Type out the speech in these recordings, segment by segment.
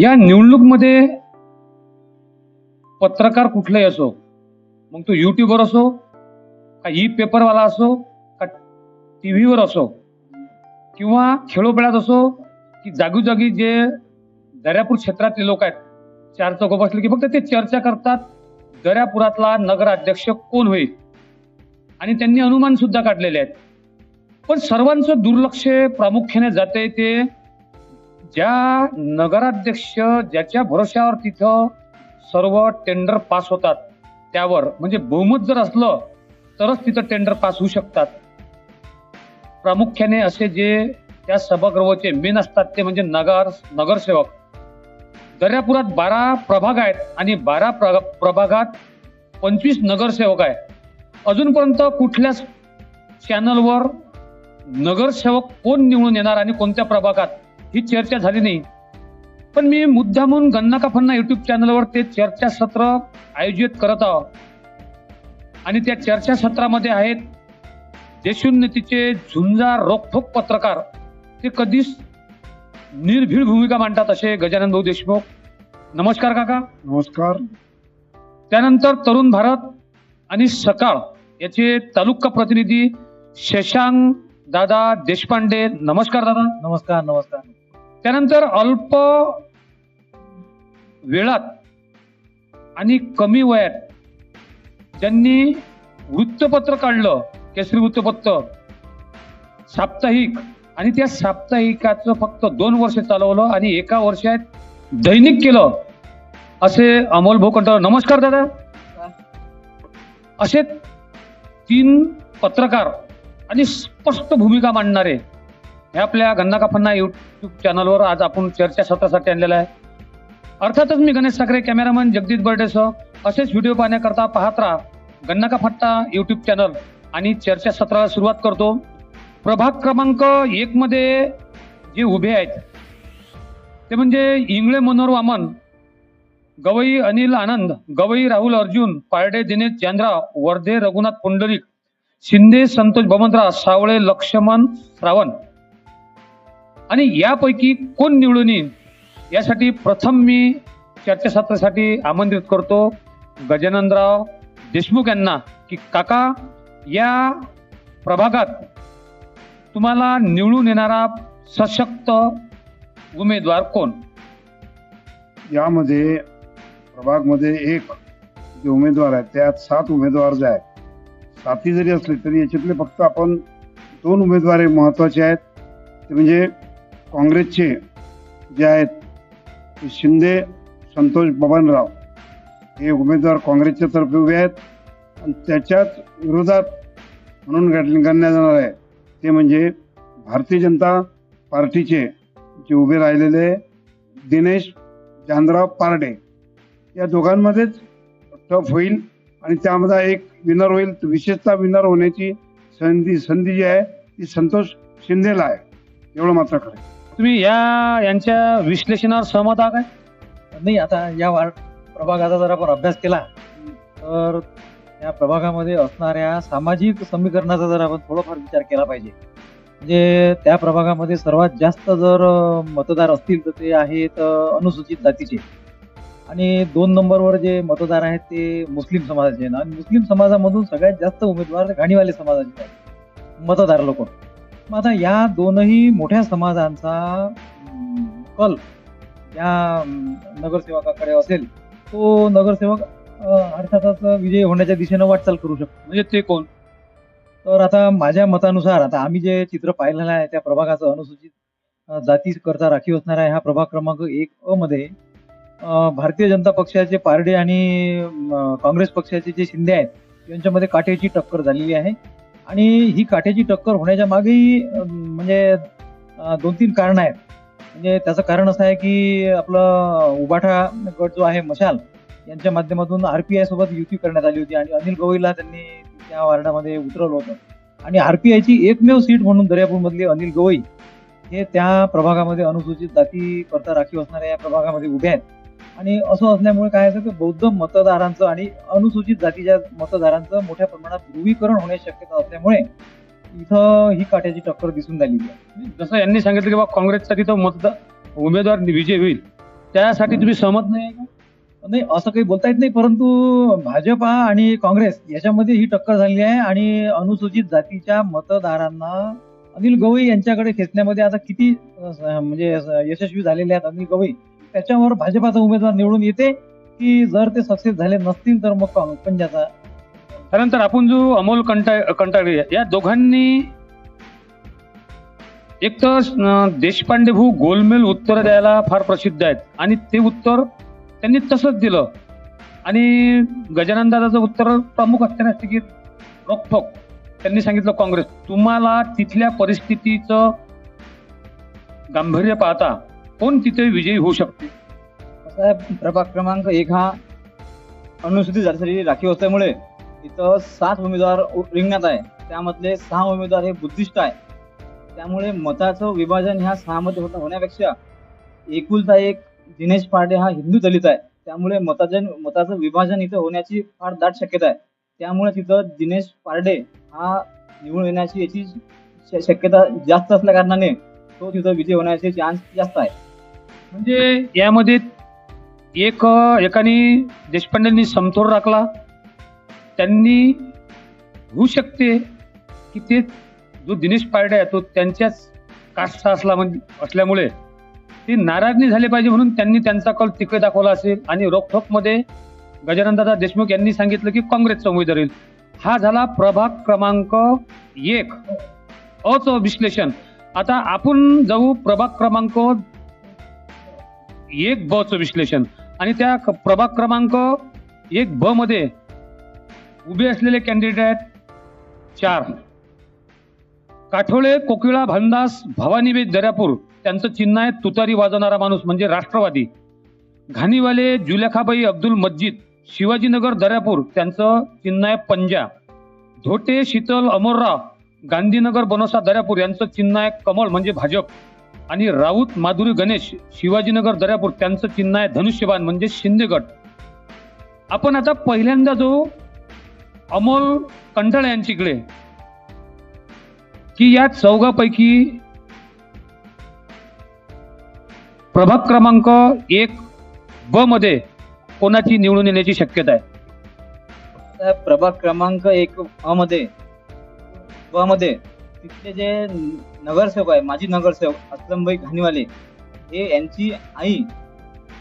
या निवडणूकमध्ये पत्रकार कुठलाही असो मग तो युट्यूबर असो का ई पेपरवाला असो का टी व्हीवर असो किंवा खेळोमेळ्यात असो की जागोजागी जे दर्यापूर क्षेत्रातले लोक आहेत चार चौक बसले की फक्त ते चर्चा करतात दर्यापुरातला नगराध्यक्ष कोण होईल? आणि त्यांनी अनुमान सुद्धा काढलेले आहेत. पण सर्वांचं दुर्लक्ष प्रामुख्याने जाते ते ज्या नगराध्यक्ष ज्याच्या भरोश्यावर तिथं सर्व टेंडर पास होतात त्यावर म्हणजे बहुमत जर असलं तरच तिथं टेंडर पास होऊ शकतात. प्रामुख्याने असे जे त्या सभागृहाचे मेन असतात ते म्हणजे नगर नगरसेवक. दर्यापुरात बारा प्रभाग आहेत आणि बारा प्र- प्रभागात पंचवीस नगरसेवक आहे अजूनपर्यंत कुठल्याच चॅनलवर नगरसेवक कोण निवडून येणार आणि कोणत्या प्रभागात? ही चर्चा झाली नाही. पण मी मुद्दा म्हणून गन्ना का फन्ना युट्यूब चॅनलवर ते चर्चासत्र आयोजित करत आहोत. आणि त्या चर्चासत्रामध्ये आहेत देशोन्नतीचे झुंजार रोखोक पत्रकार. ते कधीच निर्भीड भूमिका मांडतात असे गजानन भाऊ देशमुख. नमस्कार काका. नमस्कार. त्यानंतर तरुण भारत आणि सकाळ याचे तालुका प्रतिनिधी शशांक दादा देशपांडे. नमस्कार दादा. नमस्कार नमस्कार. त्यानंतर अल्प वेळात आणि कमी वयात ज्यांनी वृत्तपत्र काढलं केसरी वृत्तपत्र साप्ताहिक आणि त्या साप्ताहिकाचं फक्त दोन वर्ष चालवलं आणि एका वर्षात दैनिक केलं असे अमोल भोकंटर नमस्कार दादा. असे तीन पत्रकार आणि स्पष्ट भूमिका मांडणारे हे आपल्या गन्ना काफांना युट्यूब चॅनलवर आज आपण चर्चासत्रासाठी आणलेला आहे. अर्थातच मी गणेश साखरे कॅमेरामन जगदीश बर्डेसह असेच व्हिडिओ पाहण्याकरता पाहत राहा. गन्ना का फट्टा युट्यूब चॅनल आणि चर्चासत्राला सुरुवात करतो. प्रभाग क्रमांक एक मध्ये जे उभे आहेत ते म्हणजे इंगळे मनोहर वामन गवई अनिल आनंद गवई राहुल अर्जुन पारडे दिनेश चांद्रा वर्धे रघुनाथ पुंडलिक शिंदे संतोष बमंतराव सावळे लक्ष्मण श्रावण आणि यापैकी कोण निवडून येईल? यासाठी प्रथम मी चर्चासत्रासाठी आमंत्रित करतो गजाननराव देशमुख यांना की काका या प्रभागात तुम्हाला निवडून येणारा सशक्त उमेदवार कोण? यामध्ये प्रभागमध्ये एक जे उमेदवार आहेत त्यात सात उमेदवार जे आहेत साती जरी असले तरी याच्यातले फक्त आपण दोन उमेदवार महत्त्वाचे आहेत. ते म्हणजे काँग्रेसचे जे आहेत ते शिंदे संतोष बबनराव हे उमेदवार काँग्रेसच्या तर्फे उभे आहेत. आणि त्याच्याच विरोधात म्हणून गण- करण्यात जाणार आहे. ते म्हणजे भारतीय जनता पार्टीचे जे उभे राहिलेले दिनेश चांदराव पारडे. या दोघांमध्येच टफ होईल आणि त्यामध्ये एक विनर होईल. विशेषतः विनर होण्याची संधी संधी जी आहे ती संतोष शिंदेला आहे. एवढं मात्र खरं तुम्ही या यांच्या विश्लेषणावर सहमत आहात काय? नाही आता या वार प्रभागाचा जर आपण अभ्यास केला तर या प्रभागामध्ये असणाऱ्या सामाजिक समीकरणाचा जर आपण थोडाफार विचार केला पाहिजे म्हणजे त्या प्रभागामध्ये सर्वात जास्त जर मतदार असतील तर ते आहेत अनुसूचित जातीचे. आणि दोन नंबरवर जे मतदार आहेत ते मुस्लिम समाजाचे आणि मुस्लिम समाजामधून सगळ्यात जास्त उमेदवार घाणीवाले समाजाचे आहेत. मतदार लोक. मग आता या दोनही मोठ्या समाजांचा कल या नगरसेवकाकडे असेल तो नगरसेवक अर्थातच विजय होण्याच्या दिशेनं वाटचाल करू शकतो. म्हणजे ते कोण? तर आता माझ्या मतानुसार आता आम्ही जे चित्र पाहिलेलं आहे त्या प्रभागाचं अनुसूचित जाती करता राखीव असणाऱ्या हा प्रभाग क्रमांक एक अ मध्ये भारतीय जनता पक्षाचे पारडे आणि काँग्रेस पक्षाचे जे शिंदे आहेत यांच्यामध्ये काट्याची टक्कर झालेली आहे. आणि ही काठ्याची टक्कर होण्याच्या मागेही म्हणजे दोन तीन कारण आहेत. म्हणजे त्याचं कारण असं आहे की आपलं उबाठा गट जो आहे मशाल यांच्या माध्यमातून आरपीआय सोबत युती करण्यात आली होती आणि अनिल गवईला त्यांनी त्या वार्डामध्ये उतरवलं होतं. आणि आरपीआयची एकमेव सीट म्हणून दर्यापूरमधले अनिल गवई हे त्या प्रभागामध्ये अनुसूचित जाती करता राखीव असणाऱ्या या प्रभागामध्ये उभे आहेत. आणि असं असल्यामुळे काय आहे की बौद्ध मतदारांचं आणि अनुसूचित जातीच्या मतदारांचं मोठ्या प्रमाणात ध्रुवीकरण होण्याची शक्यता असल्यामुळे इथं ही काट्याची टक्कर दिसून झालेली आहे जसं यांनी सांगितलं की बा काँग्रेसचा तिथं मतदार उमेदवार विजय होईल. त्यासाठी तुम्ही सहमत नाही का? नाही असं काही बोलता येत नाही परंतु भाजपा आणि काँग्रेस याच्यामध्ये ही टक्कर झाली आहे आणि अनुसूचित जातीच्या मतदारांना अनिल गवई यांच्याकडे खेचण्यामध्ये आता किती म्हणजे यशस्वी झालेले आहेत अनिल गवई? त्याच्यावर भाजपाचा उमेदवार निवडून येते. की जर ते सक्सेस झाले नसतील तर मग पंजाचा त्यानंतर आपण जो अमोल कंटा कंटाळे या दोघांनी एक तर देशपांडे भाऊ गोलमेल उत्तर द्यायला फार प्रसिद्ध आहेत. आणि ते उत्तर त्यांनी तसंच दिलं. आणि गजानन दादाचं उत्तर प्रमुख असताना असते की रोखोक त्यांनी सांगितलं काँग्रेस तुम्हाला तिथल्या परिस्थितीचं गांभीर्य पाहता कोण तिथे विजयी होऊ शकते? प्रभाग क्रमांक एक हा अनुसूचित जातीसाठी राखीव असल्यामुळे इथं सात उमेदवार रिंगणात आहे. त्यामधले सहा उमेदवार हे बुद्धिस्ट आहे. त्यामुळे मताचं विभाजन ह्या सहामध्ये होता होण्यापेक्षा एकुलता एक दिनेश पांडे हा हिंदू दलित आहे. त्यामुळे मताचं मताचं विभाजन इथं होण्याची फार दाट शक्यता आहे. त्यामुळे तिथं दिनेश पारडे हा निवडून येण्याची याची श- शक्यता जास्त असल्या कारणाने तो तिथं विजय होण्याचे चान्स जास्त आहे. म्हणजे यामध्ये एक एकाने देशपांडेंनी समतोल राखला. त्यांनी होऊ शकते की ते जो दिनेश पारडे आहे तो त्यांच्याच कास्टचा असला म्हणजे असल्यामुळे ते नाराज नाही झाले पाहिजे म्हणून त्यांनी त्यांचा कल तिकडे दाखवला असेल. आणि रोखोकमध्ये गजाननदादा देशमुख यांनी सांगितलं की काँग्रेसचा उमेदवार येईल. हा झाला प्रभाग क्रमांक एक. अच विश्लेषण. आता आपण जाऊ प्रभाग क्रमांक एक ब चं विश्लेषण. आणि त्या क- प्रभाग क्रमांक एक ब मध्ये उभे असलेले कॅन्डिडेट आहेत चार. काठोळे कोकिळा भानदास भवानीबेद दर्यापूर त्यांचं चिन्ह आहे तुतारी वाजवणारा माणूस म्हणजे राष्ट्रवादी. घाणीवाले जुलेखाबाई अब्दुल मस्जिद शिवाजीनगर दर्यापूर त्यांचं चिन्ह आहे पंजा. धोटे शीतल अमोरराव गांधीनगर बनोसा दर्यापूर यांचं चिन्ह आहे कमळ म्हणजे भाजप. आणि राऊत माधुरी गणेश शिवाजीनगर दर्यापूर त्यांचं चिन्ह आहे धनुष्यबाण म्हणजे शिंदे गट. आपण आता पहिल्यांदा जो अमोल कंटाळे यांच्याकडे की या चौघापैकी प्रभाग क्रमांक एक ब मध्ये कोणाची निवडून येण्याची शक्यता आहे? त्या प्रभाग क्रमांक एक अ मध्ये ब मध्ये तिथले जे नगरसेवक आहे माजी नगरसेवक असलमबाई घाणीवाले हे यांची आई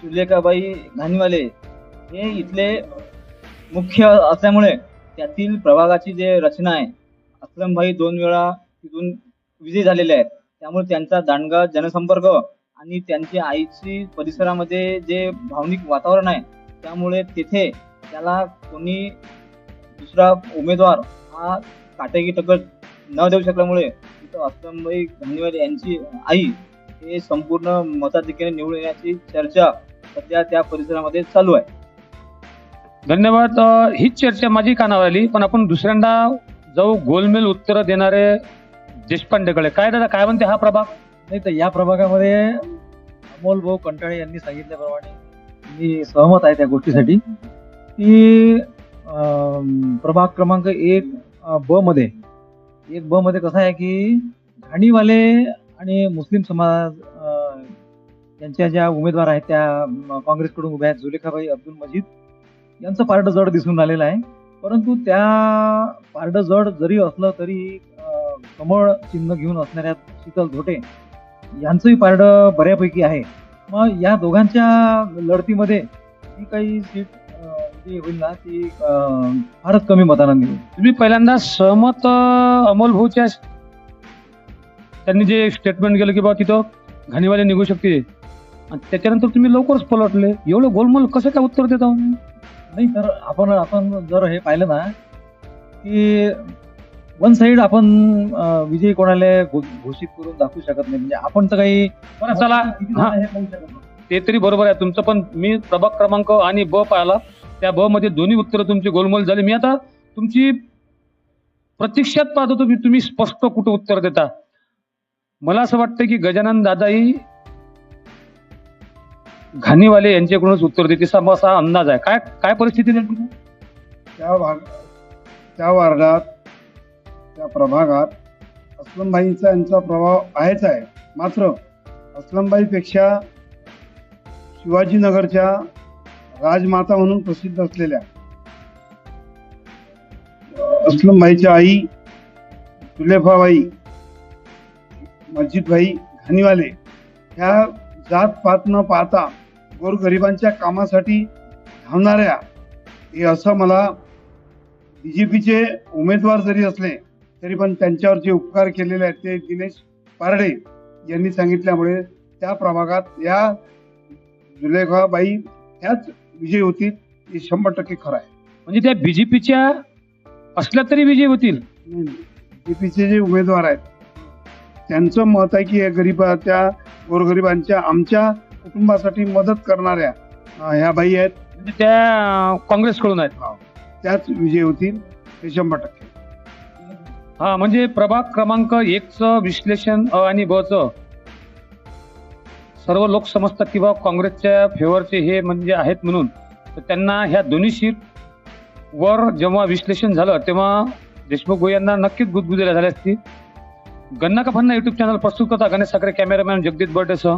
सुलेखाबाई घाणीवाले हे इथले मुख्य असल्यामुळे त्यातील प्रभागाची जे रचना आहे असलमबाई दोन वेळा तिथून विजयी झालेले आहेत. त्यामुळे त्यांचा दांडगा जनसंपर्क आणि त्यांच्या आईची परिसरामध्ये जे भावनिक वातावरण आहे त्यामुळे तिथे त्याला कोणी दुसरा उमेदवार हा काटेकी टक्कर न देऊ शकल्यामुळे तिथं असलमबाई घाणीवाले यांची आई हे संपूर्ण मताधिक्याने निवडून येण्याची चर्चा सध्या त्या परिसरामध्ये चालू आहे. धन्यवाद. हीच चर्चा माझी कानावर आली पण आपण दुसऱ्यांदा जाऊ गोलमेल उत्तर देणारे देशपांडेकडे. काय दादा काय म्हणते हा प्रभाग? नाही तर या प्रभागामध्ये अमोल भाऊ कंटाळे यांनी सांगितल्याप्रमाणे मी सहमत आहे त्या गोष्टीसाठी की अं, प्रभाग क्रमांक एक ब मध्ये एक ब मध्ये कसं आहे की घाणीवाले आणि मुस्लिम समाज यांच्या ज्या उमेदवार आहेत त्या काँग्रेसकडून उभ्या आहेत जुलेखाबाई अब्दुल मजीद यांचं पारडं जड दिसून आलेलं आहे. परंतु त्या पारडं जड जरी असलं तरी कमळ चिन्ह घेऊन असणाऱ्या शीतल धोटे यांचंही पारडं बऱ्यापैकी आहे. मग या दोघांच्या लढतीमध्ये ही काही सीट जी होईल ना ती अं, फारच कमी मतांना निवडेल तुम्ही पहिल्यांदा सहमत अ, अमोल भाऊच्या त्यांनी जे स्टेटमेंट केलं की बा तिथं घाणीवाले निघू शकते. आणि त्याच्यानंतर तुम्ही लवकरच पलटले. एवढं गोलमोल कसं काय उत्तर देता नाही तर आपण आपण जर हे पाहिलं ना की वन साईड आपण अं, विजयी कोणाला घो- घोषित करून दाखवू शकत नाही. म्हणजे आपण तर काही बरं चला. किती हा. जण हे पाहू शकत नाही. ते तरी बरोबर आहे. तुमचं पण मी प्रभाग क्रमांक आणि ब पाहिला. त्या बमध्ये मध्ये दोन्ही उत्तरं तुमची गोलमोल झाली. मी आता तुमची प्रतीक्षात पाहतो तुम्ही तुम्ही स्पष्ट कुठं उत्तर देता. मला असं वाटतं की गजानन दादाही घाणीवाले यांच्याकडूनच उत्तर देते असा असा अंदाज आहे. काय काय परिस्थिती त्या भाग त्या वार्डात त्या प्रभागात अस्लमबाईंचा यांचा प्रभाव आहेच आहे. मात्र अस्लमबाईपेक्षा शिवाजीनगरच्या राजमाता म्हणून प्रसिद्ध असलेल्या अस्लमबाईच्या आई सुलेफाबाई मस्जिदभाई घाणीवाले ह्या जात पात न पाहता गोरगरिबांच्या कामासाठी धावणाऱ्या हे असं मला बी जे पीचे उमेदवार जरी असले तरी पण त्यांच्यावर जे उपकार केलेले आहेत ते दिनेश पारडे यांनी सांगितल्यामुळे त्या प्रभागात या जुलेखाबाई ह्याच विजयी होतील हे शंभर टक्के खरं आहे. म्हणजे त्या बीजेपीच्या असल्या तरी विजयी होतील? बीजेपीचे जे उमेदवार आहेत त्यांचं मत आहे की या गरीबा त्या गोरगरिबांच्या आमच्या कुटुंबासाठी मदत करणाऱ्या ह्या बाई आहेत. म्हणजे त्या काँग्रेसकडून आहेत. त्याच विजयी होतील हे शंभर टक्के. हा म्हणजे प्रभाग क्रमांक एकचं विश्लेषण अ आणि ब च सर्व लोक समजतात की काँग्रेसच्या फेवरचे हे म्हणजे आहेत म्हणून. तर त्यांना ह्या दोन्ही सीट वर जेव्हा विश्लेषण झालं तेव्हा देशमुख गोय यांना नक्कीच गुदगुदिल्या झाल्या असतील. गन्ना का फन्ना युट्यूब चॅनल प्रस्तुत करता गणेश साखरे कॅमेरामॅन जगदीश बर्डेसह.